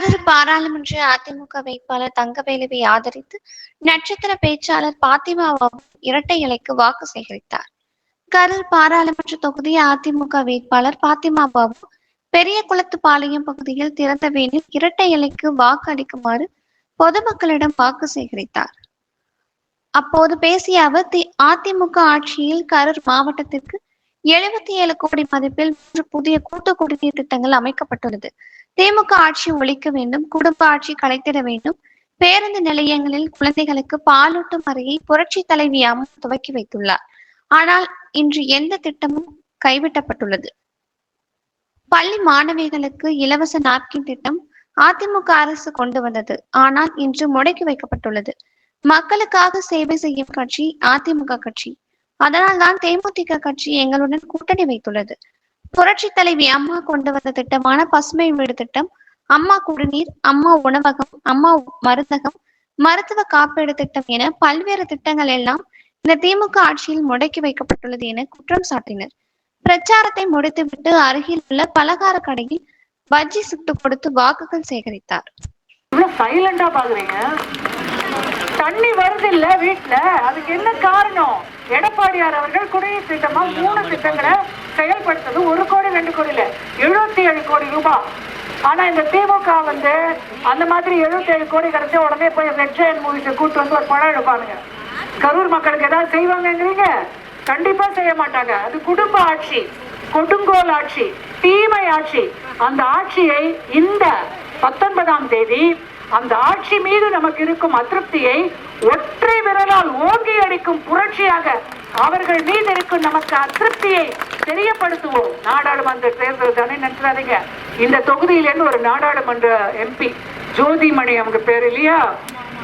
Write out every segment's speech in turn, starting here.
கரூர் பாராளுமன்ற அதிமுக வேட்பாளர் தங்கவேலுவை ஆதரித்து நட்சத்திர பேச்சாளர் பாத்திமா இரட்டை இலைக்கு வாக்கு சேகரித்தார். கரூர் பாராளுமன்ற தொகுதி அதிமுக வேட்பாளர் பாத்திமா பாபு பெரிய குளத்து பாளையம் பகுதியில் திறந்த வேனில் இரட்டை இலைக்கு வாக்கு அளிக்குமாறு பொதுமக்களிடம் வாக்கு சேகரித்தார். அப்போது பேசிய அவர் அதிமுக ஆட்சியில் கரூர் மாவட்டத்திற்கு எழுபத்தி ஏழு கோடி மதிப்பில் மூன்று புதிய கூட்டு குடிநீர் திட்டங்கள் அமைக்கப்பட்டுள்ளது. திமுக ஆட்சி ஒழிக்க வேண்டும் குடும்ப ஆட்சி கலைத்திட வேண்டும். பேருந்து நிலையங்களில் குழந்தைகளுக்கு பாலூட்டும் அறையை புரட்சி தலைவி அம்மா துவக்கி வைத்துள்ளார். ஆனால் இன்று எந்த திட்டமும் கைவிட்டப்பட்டுள்ளது. பள்ளி மாணவிகளுக்கு இலவச நாப்கின் திட்டம் அதிமுக அரசு கொண்டு வந்தது. ஆனால் இன்று முடக்கி வைக்கப்பட்டுள்ளது. மக்களுக்காக சேவை செய்யும் கட்சி அதிமுக கட்சி. அதனால் தான் தேமுதிக கட்சி எங்களுடன் கூட்டணி வைத்துள்ளது. புரட்சி தலைவி அம்மா கொண்டு வந்த திட்டமான பசுமை வீடு திட்டம் அம்மா குடிநீர் அம்மா உணவகம் அம்மா மருந்தகம் மருத்துவ காப்பீடு திட்டம் என பல்வேறு திட்டங்கள் எல்லாம் இந்த திமுக ஆட்சியில் முடக்கி வைக்கப்பட்டுள்ளது என குற்றம் சாட்டினர். பிரச்சாரத்தை முடித்துவிட்டு அருகில் உள்ள பலகார கடையில் பஜ்ஜி சுட்டு கொடுத்து வாக்குகள் சேகரித்தார். சைலண்டா பாக்குறீங்க? தண்ணி வருது இல்ல வீட்டுல அதுக்கு என்ன காரணம்? எடப்பாடியார் அவர்கள் குடிநீர் திட்டமா மூணு திட்டங்களை செயல்படுத்தது. ஒரு கோடி ரெண்டு கோடியில. எழுபத்தி ஏழு கோடி ரூபாய் ஆனா இந்த திமுக வந்து அந்த மாதிரி எழுபத்தி ஏழு கோடி கிடைச்ச உடனே போய் ரெட் ஜெயன் மூவிஸை கூட்டு வந்து ஒரு படம் எடுப்பானுங்க. கரூர் மக்களுக்கு ஏதாவது செய்வாங்கங்கிறீங்க? கண்டிப்பா செய்ய மாட்டாங்க. அது குடும்ப ஆட்சி கொடுங்கோல் ஆட்சி தீமை ஆட்சி. அந்த ஆட்சியை இந்த பத்தொன்பதாம் தேதி அந்த ஆட்சி மீது நமக்கு இருக்கும் அதிருப்தியை ஒற்றை விரலால் ஓங்கி அடிக்கும் புரட்சியாக அவர்கள் மீது இருக்கும் நமக்கு அதிருப்தியை தெரியப்படுத்துவோம். நாடாளுமன்ற தேர்தல் தானே நினைச்சாதீங்க இந்த தொகுதியிலேருந்து ஒரு நாடாளுமன்ற எம்பி ஜோதிமணி அவங்க பேர் இல்லையா?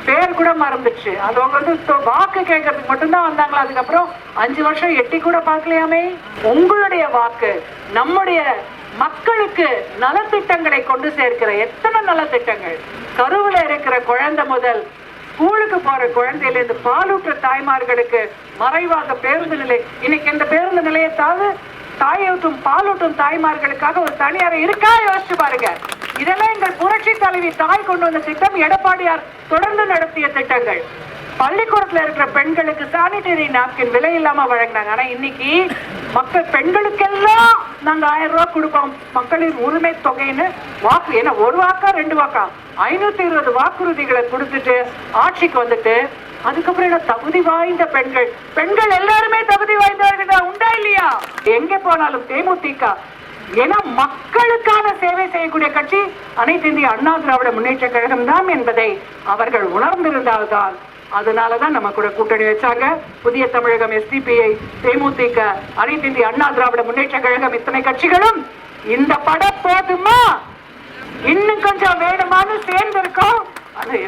பேர் கூட மறந்துச்சு. அது அவங்க வந்து வாக்கு கேட்கறதுக்கு மட்டும்தான் வந்தாங்களா? அதுக்கப்புறம் அஞ்சு வருஷம் எட்டி கூட பார்க்கலையாமே? உங்களுடைய வாக்கு நம்முடைய மக்களுக்கு நலத்திட்டங்களை கொண்டு சேர்க்கிற எத்தனை நலத்திட்டங்கள்? கருவில் இருக்கிற குழந்தை முதல் ஸ்கூலுக்கு போற குழந்தையிலேருந்து பாலூற்ற தாய்மார்களுக்கு மறைவாக பேருந்து நிலை இன்னைக்கு இந்த பேருந்து நிலையத்தாவது தாயூட்டும் பாலூட்டும் தாய்மார்களுக்காக ஒரு தனியாரை இருக்கா? யோசிச்சு பாருங்க. இதெல்லாம் எங்கள் புரட்சி தலைவி தாய் கொண்டு வந்த திட்டம் எடப்பாடியார் தொடர்ந்து நடத்திய திட்டங்கள். பள்ளிக்கூடத்துல இருக்கிற பெண்களுக்கு சானிடரி நாப்கின் விலை இல்லாம வழங்கினாங்க. ஆனா இன்னைக்கு மக்கள் பெண்களுக்கெல்லாம் நாங்க ஆயிரம் ரூபாய் கொடுப்போம். மக்களின் உரிமை தொகைன்னு வாக்கு ஏன்னா ஒரு வாக்கா ரெண்டு வாக்கா? ஐநூத்தி இருபது வாக்குறுதிகளை கொடுத்துட்டு ஆட்சிக்கு வந்துட்டு அதுக்கப்புறம் என்ன தகுதி வாய்ந்த பெண்கள். பெண்கள் எல்லாருமே தகுதி வாய்ந்தவர்கள் உண்டா இல்லையா? எங்க போனாலும் தேமுதிக ஏன்னா மக்களுக்கான சேவை செய்யக்கூடிய கட்சி அனைத்து இந்திய அண்ணா திராவிட முன்னேற்ற கழகம் தான் என்பதை அவர்கள் உணர்ந்திருந்தால்தான். அதனாலதான் நம்ம கூட கூட்டணி வச்சாங்க. புதிய தமிழகம் எஸ்டிபிஐ தேமுதிக அனைத்து இந்திய அண்ணா திராவிட முன்னேற்ற கழகம் இத்தனை கட்சிகளும் இந்த படம் போதுமா? இன்னும் கொஞ்சம் வேணுமான்னு சேர்ந்திருக்கோம். அது